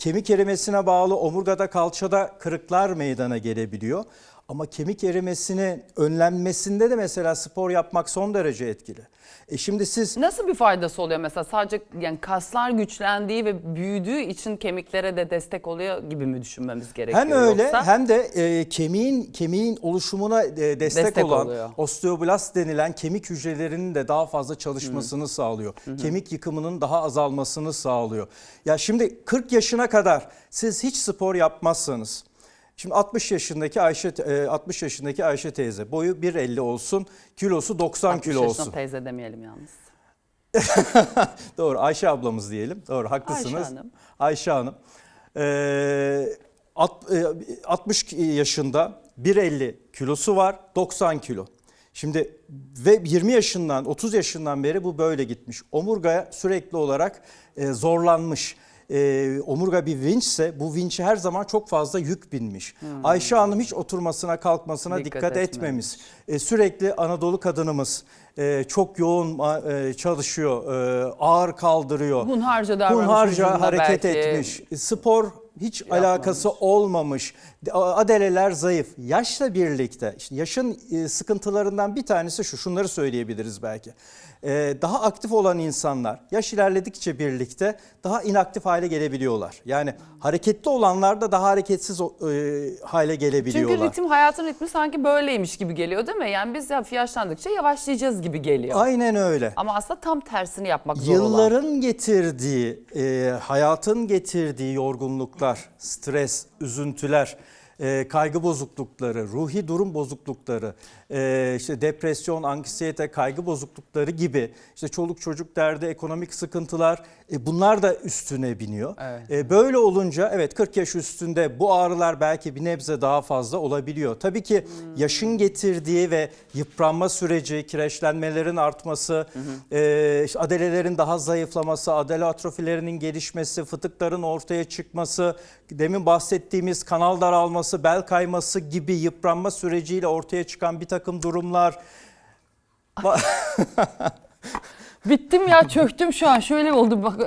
Kemik erimesine bağlı omurgada kalçada kırıklar meydana gelebiliyor. Ama kemik erimesini önlenmesinde de mesela spor yapmak son derece etkili. E şimdi siz Nasıl bir faydası oluyor mesela sadece yani kaslar güçlendiği ve büyüdüğü için kemiklere de destek oluyor gibi mi düşünmemiz gerekiyor? hem öyle yoksa? hem de e, kemiğin kemiğin oluşumuna e, destek, Destek olan oluyor. osteoblast denilen kemik hücrelerinin de daha fazla çalışmasını sağlıyor. Kemik yıkımının daha azalmasını sağlıyor. Ya şimdi 40 yaşına kadar siz hiç spor yapmazsanız Şimdi 60 yaşındaki Ayşe e, 60 yaşındaki Ayşe teyze boyu 1.50 olsun, kilosu 90 60 kilo yaşında olsun. teyze demeyelim yalnız. Doğru Ayşe ablamız diyelim. Doğru haklısınız. Ayşe Hanım. Ayşe Hanım. Ee, e, 60 yaşında 1.50 kilosu var 90 kilo. Şimdi ve 20 yaşından 30 yaşından beri bu böyle gitmiş. Omurgaya sürekli olarak e, zorlanmış. E, omurga bir vinçse bu vinçe her zaman çok fazla yük binmiş. Ayşe Hanım hiç oturmasına kalkmasına Dikkat dikkat, etmemiş. etmemiş. E, sürekli Anadolu kadınımız e, çok yoğun e, çalışıyor, e, ağır kaldırıyor. Hunharca davranmış Hunharca hareket belki. etmiş. Spor hiç alakası olmamış. Adeleler zayıf. Yaşla birlikte işte yaşın e, sıkıntılarından bir tanesi şu. Şunları söyleyebiliriz belki. E, Daha aktif olan insanlar yaş ilerledikçe birlikte daha inaktif hale gelebiliyorlar. Yani hareketli olanlar da daha hareketsiz e, hale gelebiliyorlar. Çünkü ritim hayatın ritmi sanki böyleymiş gibi geliyor değil mi? Yani biz ya yaşlandıkça yavaşlayacağız gibi geliyor. Aynen öyle. Ama aslında tam tersini yapmak zor olan. Yılların getirdiği, e, hayatın getirdiği yorgunluklar, stres, üzüntüler, e, kaygı bozuklukları, ruhi durum bozuklukları, e, işte depresyon, anksiyete, kaygı bozuklukları gibi, işte çoluk çocuk derdi, ekonomik sıkıntılar, e, bunlar da üstüne biniyor. Evet. E, böyle olunca evet 40 yaş üstünde bu ağrılar belki bir nebze daha fazla olabiliyor. Tabii ki yaşın getirdiği ve yıpranma süreci, kireçlenmelerin artması, e, işte adelelerin daha zayıflaması, adele atrofilerinin gelişmesi, fıtıkların ortaya çıkması, demin bahsettiğimiz kanal daralması, bel kayması gibi yıpranma süreciyle ortaya çıkan bir takım durumlar. Bittim ya çöktüm şu an şöyle oldu bak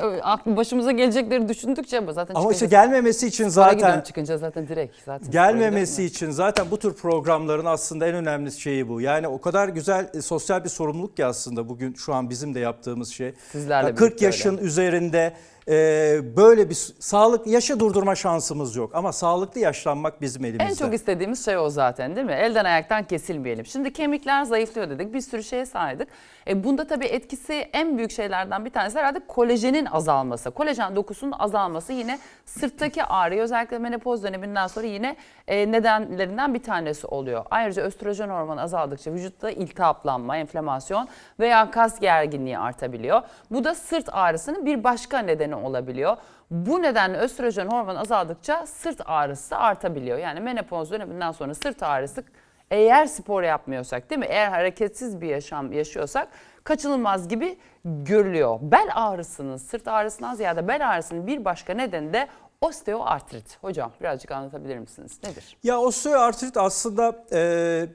başımıza gelecekleri düşündükçe zaten Ama işte gelmemesi için zaten çıkınca zaten direkt zaten. Gelmemesi için zaten bu tür programların aslında en önemli şeyi bu. Yani o kadar güzel e, sosyal bir sorumluluk ki aslında bugün şu an bizim de yaptığımız şey. Sizlerle Ya 40 birlikte yaşın öyle. üzerinde e, böyle bir sağlık yaşı durdurma şansımız yok ama sağlıklı yaşlanmak bizim elimizde. En çok istediğimiz şey o zaten değil mi? Elden ayaktan kesilmeyelim. Şimdi kemikler zayıflıyor dedik. Bir sürü şeye saydık. E bunda tabii etkisi en büyük şeylerden bir tanesi herhalde kolajenin azalması. Kolajen dokusunun azalması yine sırttaki ağrıyı özellikle menopoz döneminden sonra yine e, nedenlerinden bir tanesi oluyor. Ayrıca östrojen hormonu azaldıkça vücutta iltihaplanma, enflamasyon veya kas gerginliği artabiliyor. Bu da sırt ağrısının bir başka nedeni olabiliyor. Bu nedenle östrojen hormonu azaldıkça sırt ağrısı artabiliyor. Yani menopoz döneminden sonra sırt ağrısı eğer spor yapmıyorsak değil mi? Eğer hareketsiz bir yaşam yaşıyorsak kaçınılmaz gibi görülüyor. Bel ağrısının, sırt ağrısından ziyade bel ağrısının bir başka nedeni de osteoartrit. Hocam birazcık anlatabilir misiniz? Nedir? Ya osteoartrit aslında e,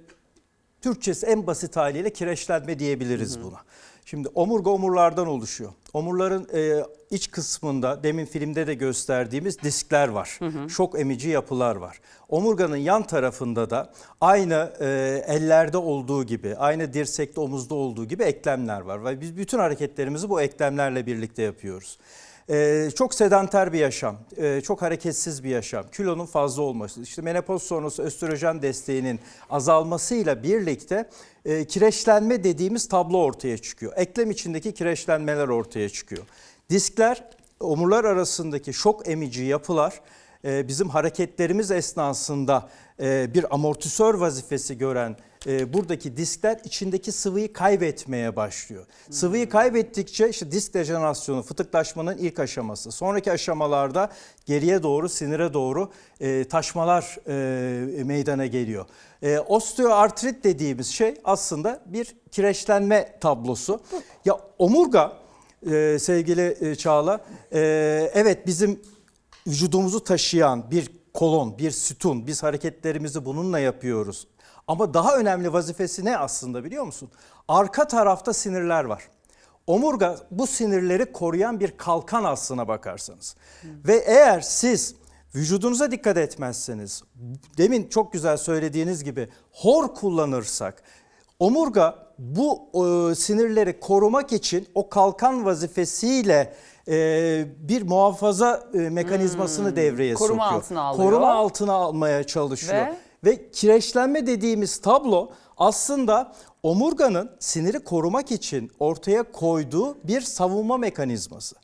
Türkçesi en basit haliyle kireçlenme diyebiliriz buna. Şimdi omurga omurlardan oluşuyor. Omurların e, iç kısmında demin filmde de gösterdiğimiz diskler var. Şok emici yapılar var. Omurganın yan tarafında da aynı e, ellerde olduğu gibi, aynı dirsekte omuzda olduğu gibi eklemler var. Ve biz bütün hareketlerimizi bu eklemlerle birlikte yapıyoruz. Ee, çok sedanter bir yaşam, ee, çok hareketsiz bir yaşam, kilonun fazla olması, işte menopoz sonrası östrojen desteğinin azalmasıyla birlikte e, kireçlenme dediğimiz tablo ortaya çıkıyor. Eklem içindeki kireçlenmeler ortaya çıkıyor. Diskler, omurlar arasındaki şok emici yapılar e, bizim hareketlerimiz esnasında e, bir amortisör vazifesi gören e, buradaki diskler içindeki sıvıyı kaybetmeye başlıyor. Sıvıyı kaybettikçe işte disk dejenerasyonu, fıtıklaşmanın ilk aşaması. Sonraki aşamalarda geriye doğru, sinire doğru e, taşmalar e, meydana geliyor. E, osteoartrit dediğimiz şey aslında bir kireçlenme tablosu. Ya omurga e, sevgili e, Çağla, e, evet bizim vücudumuzu taşıyan bir kolon, bir sütun. Biz hareketlerimizi bununla yapıyoruz. Ama daha önemli vazifesi ne aslında biliyor musun? Arka tarafta sinirler var. Omurga bu sinirleri koruyan bir kalkan aslına bakarsanız. Ve eğer siz vücudunuza dikkat etmezseniz, demin çok güzel söylediğiniz gibi hor kullanırsak, omurga bu e, sinirleri korumak için o kalkan vazifesiyle e, bir muhafaza e, mekanizmasını devreye Hmm. Koruma sokuyor. altına alıyor. Koruma altına almaya çalışıyor. Ve? Ve kireçlenme dediğimiz tablo aslında omurganın siniri korumak için ortaya koyduğu bir savunma mekanizması.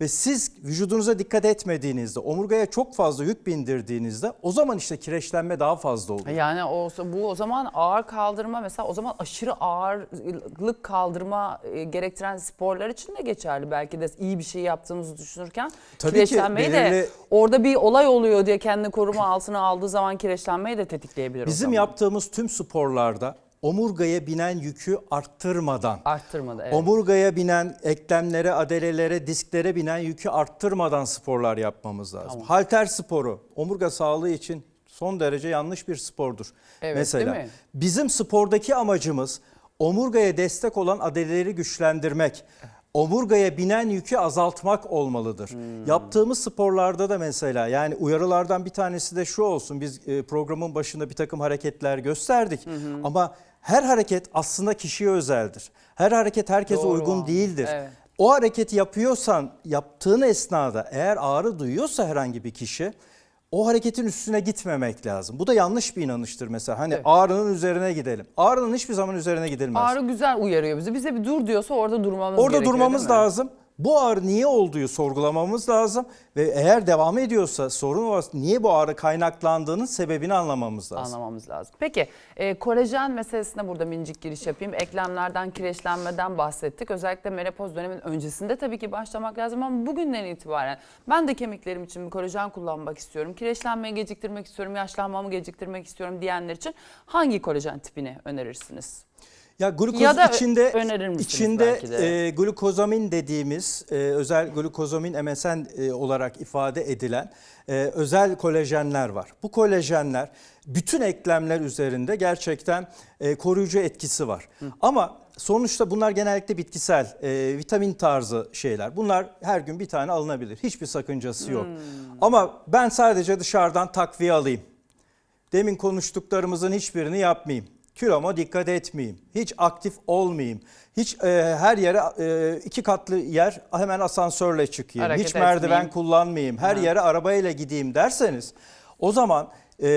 Ve siz vücudunuza dikkat etmediğinizde, omurgaya çok fazla yük bindirdiğinizde o zaman işte kireçlenme daha fazla oluyor. Yani o, bu o zaman ağır kaldırma mesela o zaman aşırı ağırlık kaldırma e, gerektiren sporlar için de geçerli. Belki de iyi bir şey yaptığımızı düşünürken Tabii ki kireçlenmeyi de belirli- orada bir olay oluyor diye kendini koruma altına aldığı zaman kireçlenmeyi de tetikleyebilir Bizim yaptığımız tüm sporlarda omurgaya binen yükü arttırmadan, Arttırmadı evet. omurgaya binen eklemlere, adelelere, disklere binen yükü arttırmadan sporlar yapmamız lazım. Tamam. Halter sporu omurga sağlığı için son derece yanlış bir spordur. Evet, Mesela değil mi? bizim spordaki amacımız omurgaya destek olan adeleleri güçlendirmek. Omurgaya binen yükü azaltmak olmalıdır. Hmm. Yaptığımız sporlarda da mesela yani uyarılardan bir tanesi de şu olsun. Biz e, programın başında bir takım hareketler gösterdik. Ama her hareket aslında kişiye özeldir. Her hareket herkese Doğru uygun değildir. evet. O hareketi yapıyorsan yaptığın esnada eğer ağrı duyuyorsa herhangi bir kişi o hareketin üstüne gitmemek lazım. Bu da yanlış bir inanıştır mesela. Hani Evet. ağrının üzerine gidelim. Ağrının hiçbir zaman üzerine gidilmez. Ağrı güzel uyarıyor bizi. Bize bir dur diyorsa orada durmamız Orada durmamız lazım. Bu ağrı niye olduğu sorgulamamız lazım ve eğer devam ediyorsa sorun varsa niye bu ağrı kaynaklandığının sebebini anlamamız lazım. Anlamamız lazım. Peki e, kolajen meselesine burada minicik giriş yapayım. Eklemlerden, kireçlenmeden bahsettik. Özellikle menopoz dönemin öncesinde tabii ki başlamak lazım ama bugünden itibaren ben de kemiklerim için bir kolajen kullanmak istiyorum. Kireçlenmeyi geciktirmek istiyorum, yaşlanmamı geciktirmek istiyorum diyenler için hangi kolajen tipini önerirsiniz? Ya glukoz Ya da içinde önerir misiniz içinde de? e, glukozamin dediğimiz e, özel glukozamin MSN e, olarak ifade edilen e, özel kolajenler var. Bu kolajenler bütün eklemler üzerinde gerçekten e, koruyucu etkisi var. Ama sonuçta bunlar genellikle bitkisel e, vitamin tarzı şeyler. Bunlar her gün bir tane alınabilir. Hiçbir sakıncası yok. Ama ben sadece dışarıdan takviye alayım. Demin konuştuklarımızın hiçbirini yapmayayım. Kiloma dikkat etmeyeyim. Hiç aktif olmayayım. Hiç e, her yere e, iki katlı yer hemen asansörle çıkayım. Hareket Hiç merdiven etmeyeyim. kullanmayayım. Her Ha. yere arabayla gideyim derseniz o zaman e,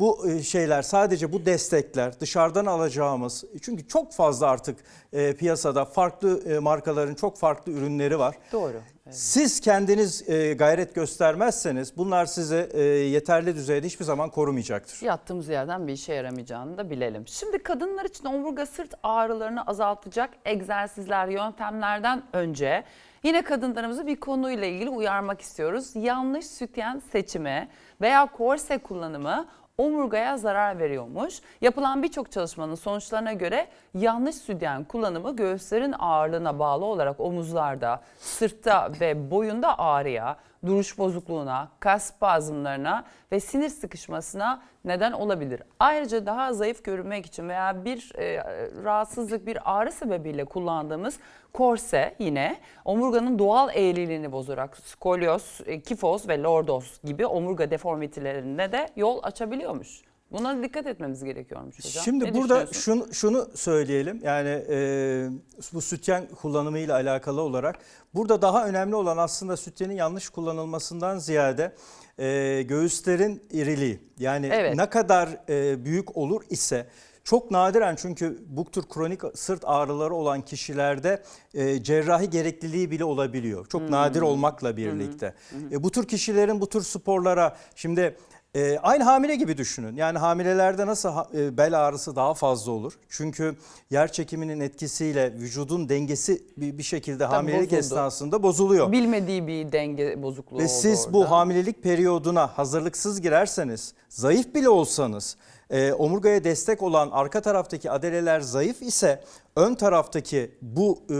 bu şeyler sadece bu destekler dışarıdan alacağımız çünkü çok fazla artık e, piyasada farklı e, markaların çok farklı ürünleri var. Doğru. Evet. Siz kendiniz e, gayret göstermezseniz bunlar sizi e, yeterli düzeyde hiçbir zaman korumayacaktır. Yattığımız yerden bir işe yaramayacağını da bilelim. Şimdi kadınlar için omurga sırt ağrılarını azaltacak egzersizler, yöntemlerden önce yine kadınlarımızı bir konuyla ilgili uyarmak istiyoruz. Yanlış sütyen seçimi veya korse kullanımı omurgaya zarar veriyormuş. Yapılan birçok çalışmanın sonuçlarına göre yanlış sütyen kullanımı göğüslerin ağırlığına bağlı olarak omuzlarda, sırtta ve boyunda ağrıya, duruş bozukluğuna, kas spazmlarına ve sinir sıkışmasına neden olabilir. Ayrıca daha zayıf görünmek için veya bir e, rahatsızlık, bir ağrı sebebiyle kullandığımız korse yine omurganın doğal eğriliğini bozarak skolyoz, e, kifoz ve lordoz gibi omurga deformitelerine de yol açabiliyormuş. Buna dikkat etmemiz gerekiyormuş hocam. Şimdi Ne burada şunu, şunu söyleyelim yani e, bu sütyen kullanımıyla alakalı olarak burada daha önemli olan aslında sütyenin yanlış kullanılmasından ziyade e, göğüslerin iriliği yani Evet. ne kadar e, büyük olur ise çok nadiren çünkü bu tür kronik sırt ağrıları olan kişilerde e, cerrahi gerekliliği bile olabiliyor. Çok nadir olmakla birlikte. E, bu tür kişilerin bu tür sporlara şimdi e, aynı hamile gibi düşünün. Yani hamilelerde nasıl ha- e, bel ağrısı daha fazla olur? Çünkü yer çekiminin etkisiyle vücudun dengesi bir, bir şekilde hamilelik bozuldu. esnasında bozuluyor. Bilmediği bir denge bozukluğu Ve oldu siz orada. bu hamilelik periyoduna hazırlıksız girerseniz, zayıf bile olsanız, e, omurgaya destek olan arka taraftaki adeleler zayıf ise ön taraftaki bu e,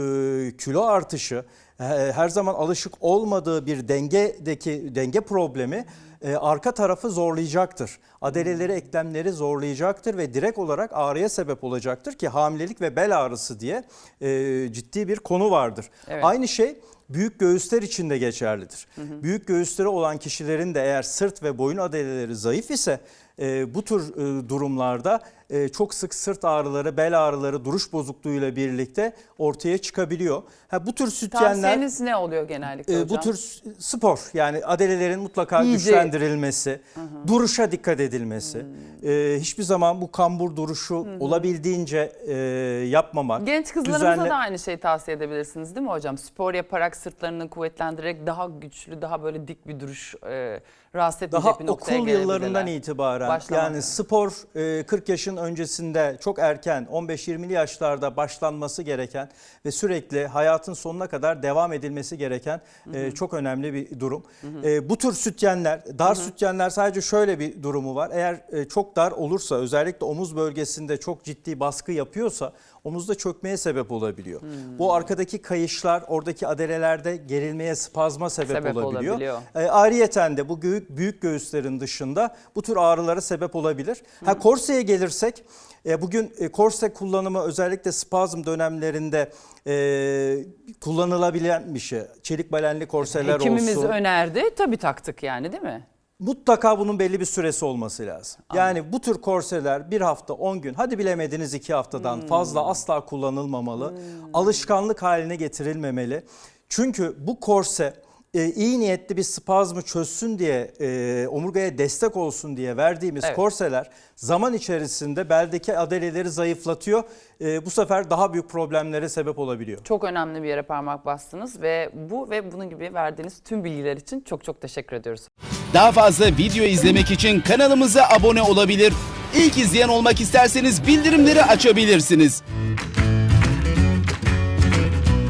kilo artışı e, her zaman alışık olmadığı bir dengedeki denge problemi e, arka tarafı zorlayacaktır. Adeleleri, eklemleri zorlayacaktır ve direkt olarak ağrıya sebep olacaktır ki hamilelik ve bel ağrısı diye e, ciddi bir konu vardır. Evet. Aynı şey büyük göğüsler için de geçerlidir. Büyük göğüsleri olan kişilerin de eğer sırt ve boyun adaleleri zayıf ise e, bu tür e, durumlarda e, çok sık sırt ağrıları, bel ağrıları, duruş bozukluğuyla birlikte ortaya çıkabiliyor. Ha, bu tür sütyenler Tavsiyeniz ne oluyor genellikle e, hocam? bu tür spor yani adelelerin mutlaka İyice- güçlendirilmesi, duruşa dikkat edilmesi, e, hiçbir zaman bu kambur duruşu olabildiğince e, yapmamak. Genç kızlarımıza düzenli- da aynı şeyi tavsiye edebilirsiniz değil mi hocam? Spor yaparak sırtlarını kuvvetlendirerek daha güçlü, daha böyle dik bir duruş e, rahatsız etmeyecek Daha bir noktaya okul gelebilirler. yıllarından itibaren Başlamak yani spor e, 40 yaşın öncesinde çok erken 15-20'li yaşlarda başlanması gereken ve sürekli hayatın sonuna kadar devam edilmesi gereken e, çok önemli bir durum. E, bu tür sütyenler, dar sütyenler sadece şöyle bir durumu var. Eğer e, çok dar olursa özellikle omuz bölgesinde çok ciddi baskı yapıyorsa omuzda çökmeye sebep olabiliyor. Bu arkadaki kayışlar oradaki adelelerde gerilmeye, spazma sebep, Sebep olabiliyor. olabiliyor. E, ayrıyeten de bu büyük, büyük göğüslerin dışında bu tür ağrılara sebep olabilir. Ha korseye gelirsek e, bugün e, korse kullanımı özellikle spazm dönemlerinde e, kullanılabilen bir şey. Çelik balenli korseler Hekimimiz olsun. önerdi. Tabii taktık yani değil mi? Mutlaka bunun belli bir süresi olması lazım. Yani bu tür korseler bir hafta 10 gün hadi bilemediniz 2 haftadan Hmm. fazla asla kullanılmamalı. Alışkanlık haline getirilmemeli. Çünkü bu korse e, iyi niyetli bir spazmı çözsün diye e, omurgaya destek olsun diye verdiğimiz Evet. korseler zaman içerisinde beldeki adaleleri zayıflatıyor. E, bu sefer daha büyük problemlere sebep olabiliyor. Çok önemli bir yere parmak bastınız ve bu ve bunun gibi verdiğiniz tüm bilgiler için çok çok teşekkür ediyoruz. Daha fazla video izlemek için kanalımıza abone olabilir. İlk izleyen olmak isterseniz bildirimleri açabilirsiniz.